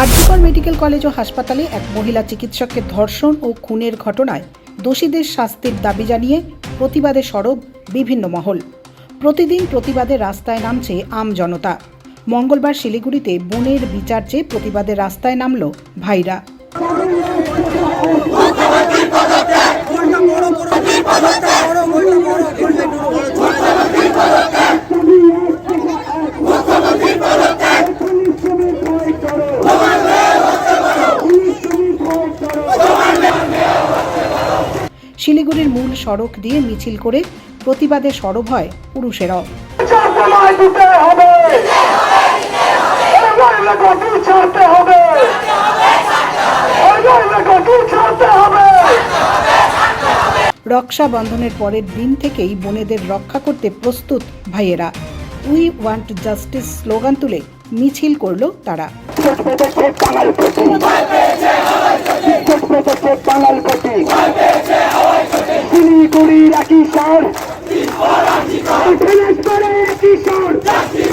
RG Kar medical college ও হাসপাতালে এক মহিলা চিকিৎসককে ধর্ষণ ও খুনের ঘটনায় দোষীদের শাস্তির দাবি জানিয়ে প্রতিবাদে সরব বিভিন্ন মহল। প্রতিদিন প্রতিবাদে রাস্তায় নামছে আম জনতা। মঙ্গলবার শিলিগুড়িতে বোনের বিচার চেয়ে প্রতিবাদে রাস্তায় নামল ভাইরা। শিলিগুড়ির মূল সড়ক দিয়ে মিছিল করে প্রতিবাদে সরব হয় পুরুষেরাও। রক্ষা বন্ধনের পরের দিন থেকেই বোনেদের রক্ষা করতে প্রস্তুত ভাইয়েরা। উই ওয়ান্ট জাস্টিস স্লোগান তুলে মিছিল করল তারা। বাঙাল প্রতি বাঙাল প্রতি